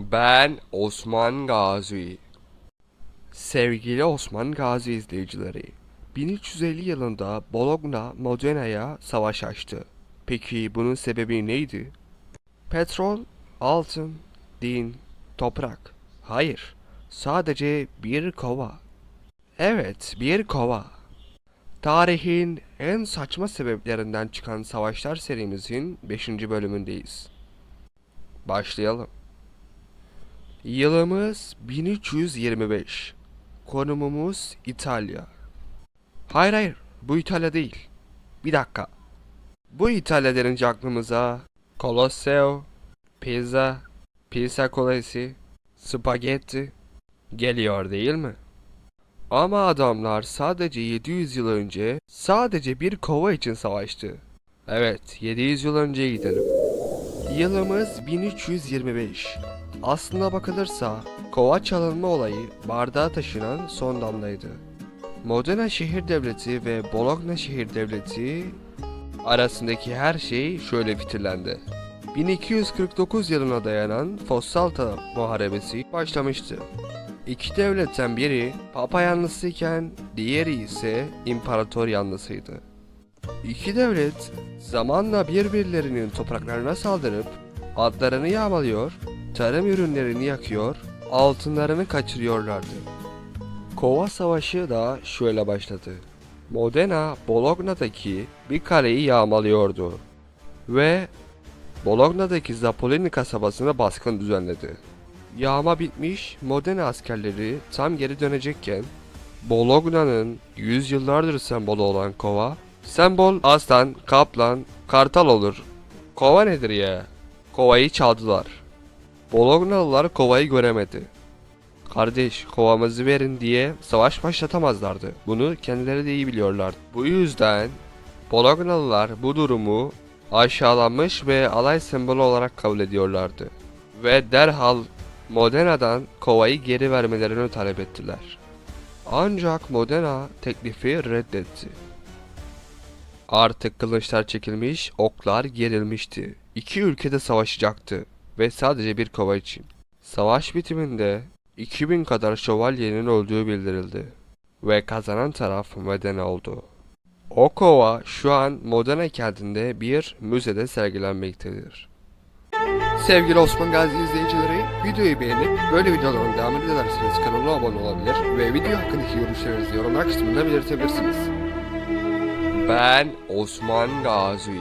Ben Osman Gazi. Sevgili Osman Gazi izleyicileri, 1350 yılında Bologna Modena'ya savaş açtı. Peki bunun sebebi neydi? Petrol, altın, din, toprak. Hayır, sadece bir kova. Evet, bir kova. Tarihin en saçma sebeplerinden çıkan savaşlar serimizin 5. bölümündeyiz. Başlayalım. Yılımız 1325. Konumumuz İtalya. Hayır hayır, bu İtalya değil. Bir dakika. Bu İtalya denince aklımıza Colosseo, pizza, pizza kulesi, spagetti geliyor değil mi? Ama adamlar sadece 700 yıl önce sadece bir kova için savaştı. Evet, 700 yıl önceye gidelim. Yılımız 1325. Aslına bakılırsa kova çalınma olayı bardağa taşınan son damlaydı. Modena şehir devleti ve Bologna şehir devleti arasındaki her şey şöyle bitirlendi. 1249 yılına dayanan Fossalta Muharebesi başlamıştı. İki devletten biri Papa yanlısıyken diğeri ise İmparator yanlısıydı. İki devlet zamanla birbirlerinin topraklarına saldırıp adlarını yağmalıyor, tarım ürünlerini yakıyor, altınlarını kaçırıyorlardı. Kova Savaşı da şöyle başladı. Modena, Bologna'daki bir kaleyi yağmalıyordu ve Bologna'daki Zapolini kasabasına baskın düzenledi. Yağma bitmiş, Modena askerleri tam geri dönecekken Bologna'nın yüzyıllardır sembolü olan kova, sembol aslan, kaplan, kartal olur. Kova nedir ya? Kovayı çaldılar. Bolognalılar kovayı göremedi. Kardeş kovamızı verin diye savaş başlatamazlardı. Bunu kendileri de iyi biliyorlar. Bu yüzden Bolognalılar bu durumu aşağılanmış ve alay sembolü olarak kabul ediyorlardı. Ve derhal Modena'dan kovayı geri vermelerini talep ettiler. Ancak Modena teklifi reddetti. Artık kılıçlar çekilmiş, oklar gerilmişti. İki ülkede savaşacaktı ve sadece bir kova için. Savaş bitiminde 2000 kadar şövalyenin öldüğü bildirildi ve kazanan taraf Modena oldu. O kova şu an Modena kentinde bir müzede sergilenmektedir. Sevgili Osman Gazi izleyicileri, videoyu beğenip böyle videoların devamını dilerseniz kanala abone olabilir ve video hakkındaki görüşlerinizi yorumlar kısmında belirtebilirsiniz. Ben Osman Gazi.